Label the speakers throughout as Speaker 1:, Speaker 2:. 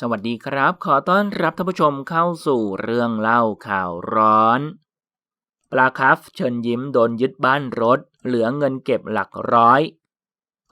Speaker 1: สวัสดีครับ ขอต้อนรับท่านผู้ชมเข้าสู่เรื่องเล่าข่าวร้อน ปลาคัฟเชิญยิ้มโดนยึดบ้านรถ เหลือเงินเก็บหลักร้อย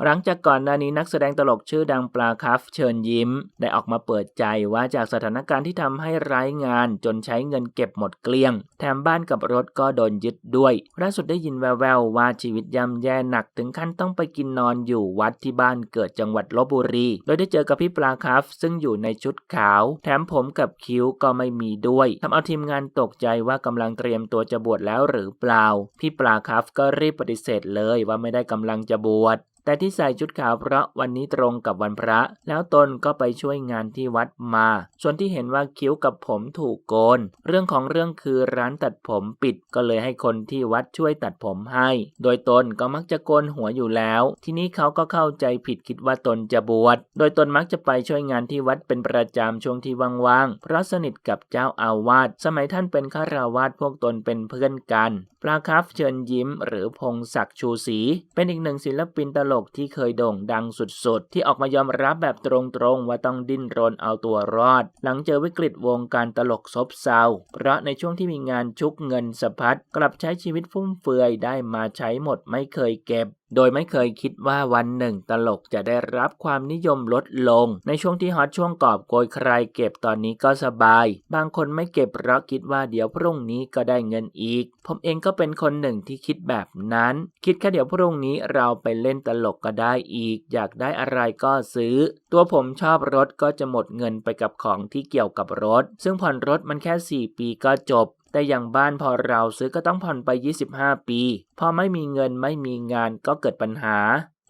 Speaker 1: หลังจากก่อนหน้านี้นักแสดงตลกชื่อดังปลาคัฟเชิญยิ้ม ได้ออกมาเปิดใจว่าจากสถานการณ์ที่ทำให้ไร้งานจนใช้เงินเก็บหมดเกลี้ยง แถมบ้านกับรถก็โดนยึดด้วยล่าสุดได้ยินแววๆว่าชีวิตย่ำแย่หนักถึงขั้นต้องไปกินนอนอยู่วัดที่บ้านเกิดจังหวัดลบบุรี โดยได้เจอกับพี่ปลาคัฟซึ่งอยู่ในชุดขาว แถมผมกับคิ้วก็ไม่มีด้วยทำเอาทีมงานตกใจว่ากำลังเตรียมตัวจะบวชแล้วหรือเปล่า พี่ปลาคัฟก็รีบปฏิเสธเลยว่าไม่ได้กำลังจะบวช แต่ที่ใส่ชุดขาวเพราะวันนี้ตรงกับวันพระ แล้วตนก็ไปช่วยงานที่วัดมา ส่วนที่เห็นว่าคิ้วกับผมถูกโกน เรื่องของเรื่องคือร้านตัดผมปิดก็เลยให้คนที่วัดช่วยตัดผมให้ โดยตนก็มักจะโกนหัวอยู่แล้ว ทีนี้เขาก็เข้าใจผิดคิดว่าตนจะบวช โดยตนมักจะไปช่วยงานที่วัดเป็นประจำช่วงที่ว่างๆ เพราะสนิทกับเจ้าอาวาส สมัยท่านเป็นข้าราวาสพวกตนเป็นเพื่อนกัน ปลาคัฟเชิญยิ้ม หรือพงศักดิ์ชูศรีเป็นอีกหนึ่งศิลปินตลกที่เคยโด่งดังสุดๆ ที่ออกมายอมรับแบบตรงๆ ว่าต้องดิ้นรนเอาตัวรอด หลังเจอวิกฤตวงการตลกซบเซา เพราะในช่วงที่มีงานชุกเงินสะพัดกลับใช้ชีวิตฟุ่มเฟือยได้มาใช้หมดไม่เคยเก็บ โดยไม่เคยคิดว่าวันหนึ่งตลกจะได้รับความนิยมลดลง ในช่วงที่ฮอตช่วงกอบโกยใครเก็บตอนนี้ก็สบาย บางคนไม่เก็บเพราะคิดว่าเดี๋ยวพรุ่งนี้ก็ได้เงินอีก ผมเองก็เป็นคนหนึ่งที่คิดแบบนั้น คิดแค่เดี๋ยวพรุ่งนี้เราไปเล่นตลกก็ได้อีก อยากได้อะไรก็ซื้อ ตัวผมชอบรถก็จะหมดเงินไปกับของที่เกี่ยวกับรถ ซึ่งผ่อนรถมันแค่ 4 ปีก็จบ แต่อย่างบ้านพอเราซื้อก็ต้องผ่อนไป 25 ปี พอไม่มีเงินไม่มีงานก็เกิดปัญหา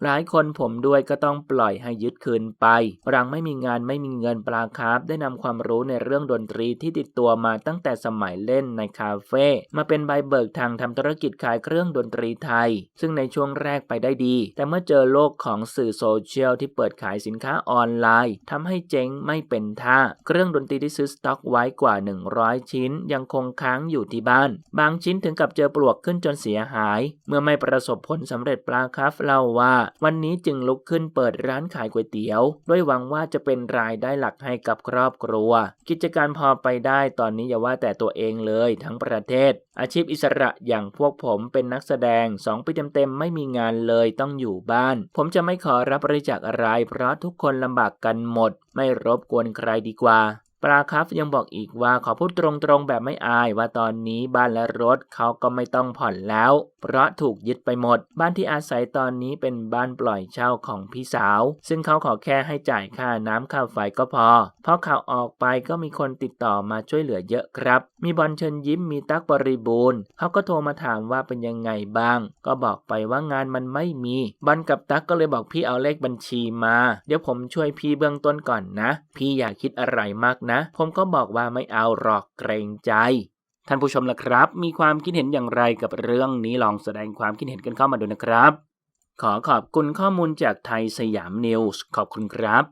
Speaker 1: หลายคนผมด้วยก็ต้องปล่อยให้ยึดคืนไปรังไม่มีงานไม่มีเงินปลาคร์ฟได้นำความรู้ในเรื่องดนตรีที่ติดตัวมาตั้งแต่สมัยเล่นในคาเฟ่มาเป็นใบเบิกทางทำธุรกิจขายเครื่องดนตรีไทย ซึ่งในช่วงแรกไปได้ดี แต่เมื่อเจอโลกของสื่อโซเชียลที่เปิดขายสินค้าออนไลน์ทำให้เจ๊งไม่เป็นท่า เครื่องดนตรีที่ซื้อสต็อกไว้กว่า 100 ชิ้น ยังคงค้างอยู่ที่บ้าน บางชิ้นถึงกับเจอปลวกขึ้นจนเสียหาย เมื่อไม่ประสบผลสำเร็จปลาคร์ฟเล่าว่าวันนี้จึงลุกขึ้นเปิดร้านขายก๋วยเตี๋ยว ด้วยหวังว่าจะเป็นรายได้หลักให้กับครอบครัว กิจการพอไปได้ตอนนี้อย่าว่าแต่ตัวเองเลยทั้งประเทศ อาชีพอิสระอย่างพวกผมเป็นนักแสดง2ปีเต็มๆไม่มีงานเลยต้องอยู่บ้าน ผมจะไม่ขอรับบริจาคอะไร เพราะทุกคนลำบากกันหมด ไม่รบกวนใครดีกว่า ปลาคัฟยังบอกอีกว่าขอพูดตรงๆแบบไม่อายว่าตอนนี้บ้านและรถเขาก็ไม่ต้องผ่อนแล้ว เพราะถูกยึดไปหมด บ้านที่อาศัยตอนนี้เป็นบ้านปล่อยเช่าของพี่สาว ซึ่งเขาขอแค่ให้จ่ายค่าน้ำค่าไฟก็พอพอข่าวออกไปก็มีคนติดต่อมาช่วยเหลือเยอะครับ มีบอลเชิญยิ้มมีตั๊กบริบูรณ์เขาก็โทรมาถามว่าเป็นยังไงบ้าง ก็บอกไปว่างานมันไม่มีบอลกับตั๊กก็เลยบอกพี่เอาเลขบัญชีมา เดี๋ยวผมช่วยพี่เบื้องต้นก่อนนะ พี่อย่าคิดอะไรมากนะนะ ผมก็บอกว่าไม่เอาหรอกเกรงใจ ท่านผู้ชมล่ะครับ มีความคิดเห็นอย่างไรกับเรื่องนี้ลองแสดงความคิดเห็นกันเข้ามาดูนะครับ ขอขอบคุณข้อมูลจากไทยสยามนิวส์ขอบคุณครับ